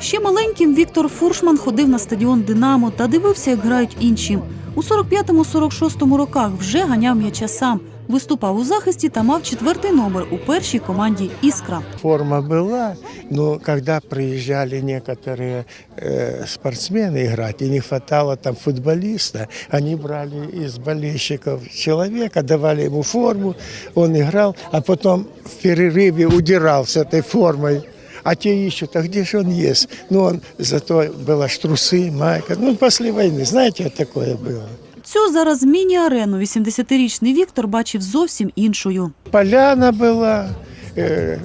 Ще маленьким Віктор Фуршман ходив на стадіон Динамо та дивився, як грають інші. У 45-46 роках вже ганяв м'яча сам, виступав у захисті та мав четвертий номер у першій команді Іскра. Форма была, но когда приезжали некоторые э, спортсмены играть, и не хватало там футболиста, они брали из болельщиков человека, давали ему форму, он играл, а потом в перерыве удирал с этой формой. А те ищут, а где же он есть? Ну, он зато была штрусы, майка. Ну, после войны, знаете, вот такое было. Цю зараз міні-арену 80-річний Віктор бачив зовсім іншою. Поляна была, э,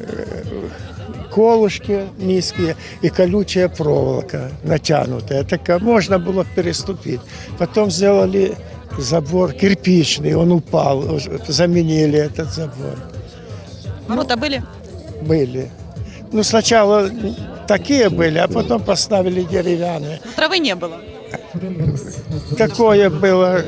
колышки низкие и колючая проволока натянутая. Такая, можно было переступить. Потом сделали забор кирпичный, он упал, заменили этот забор. Ворота были? Были. Ну, сначала такие были, а потом поставили деревянные. Травы не было. Такое было,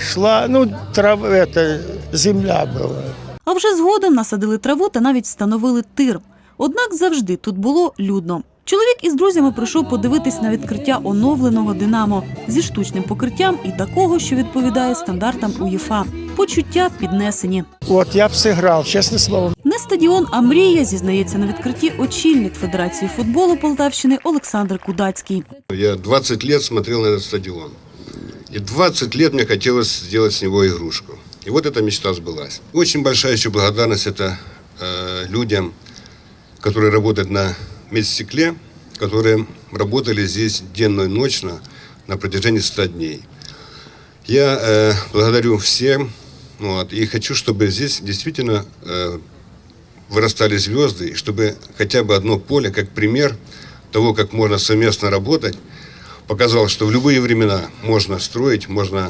шла, ну, трав, это, земля была. А вже згодом насадили траву та навіть встановили тир. Однак завжди тут було людно. Чоловік із друзями прийшов подивитись на відкриття оновленого Динамо зі штучним покриттям і такого, що відповідає стандартам УЄФА. Почуття піднесені. Вот я бы сыграл, честное слово, Не стадіон, а мрія, зізнається на відкритті очільник Федерації футболу Полтавщини Олександр Кудацький. Я 20 лет смотрел на этот стадион. И 20 лет мне хотелось сделать с него игрушку. И вот эта мечта сбылась. Очень большая еще благодарность это э, людям, которые работают на медстекле, которые работали здесь денно и ночно на протяжении 100 дней. Я э, благодарю всем вот, и хочу, чтобы здесь действительно э, вырастали звезды, и чтобы хотя бы одно поле, как пример того, как можно совместно работать, показал, что в любые времена можно строить, можно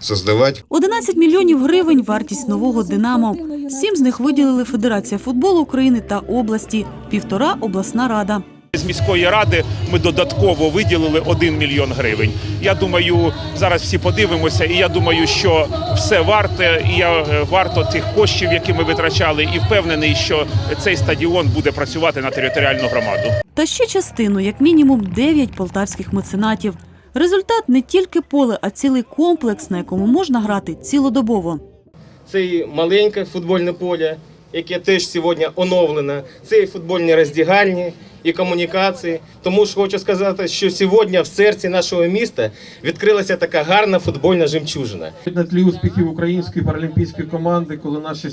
создавать. 11 мільйонів гривень вартість нового Динамо. Сім з них виділили Федерація футболу України та області, півтора обласна рада. З міської ради ми додатково виділили 1 мільйон гривень. Я думаю, зараз всі подивимося, і я думаю, що все варте, і я е, варто тих коштів, які ми витрачали, і впевнений, що цей стадіон буде працювати на територіальну громаду. Та ще частину, як мінімум, 9 полтавських меценатів. Результат не тільки поле, а цілий комплекс, на якому можна грати цілодобово. Це і маленьке футбольне поле, яке теж сьогодні оновлено. Це і футбольні роздягальні, і комунікації. Тому ж хочу сказати, що сьогодні в серці нашого міста відкрилася така гарна футбольна жемчужина. На тлі успіхів української паралімпійської команди, коли наші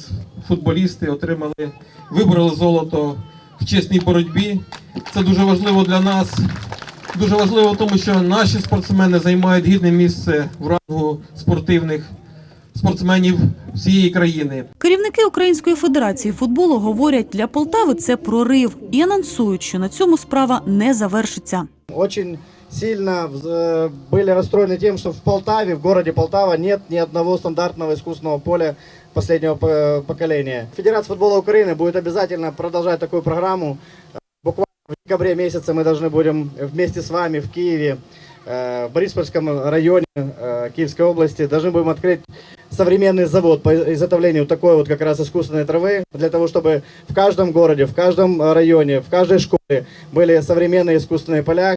футболісти отримали, вибороли золото в чесній боротьбі. Це дуже важливо для нас. Дуже важливо, тому що наші спортсмени займають гідне місце в рангу спортивних спортсменів всієї країни. Керівники Української федерації футболу говорять, для Полтави це прорив і анонсують, що на цьому справа не завершиться. очень сильно э, были расстроены тем, что в Полтаве, в городе Полтава, нет ни одного стандартного искусственного поля последнего по- поколения. Федерация футбола Украины будет обязательно продолжать такую программу. Э, Буквально в декабре месяце мы должны будем вместе с вами в Киеве, э, в Бориспольском районе э, Киевской области, должны будем открыть современный завод по изготовлению такой вот как раз искусственной травы, для того, чтобы в каждом городе, в каждом районе, в каждой школе были современные искусственные поля,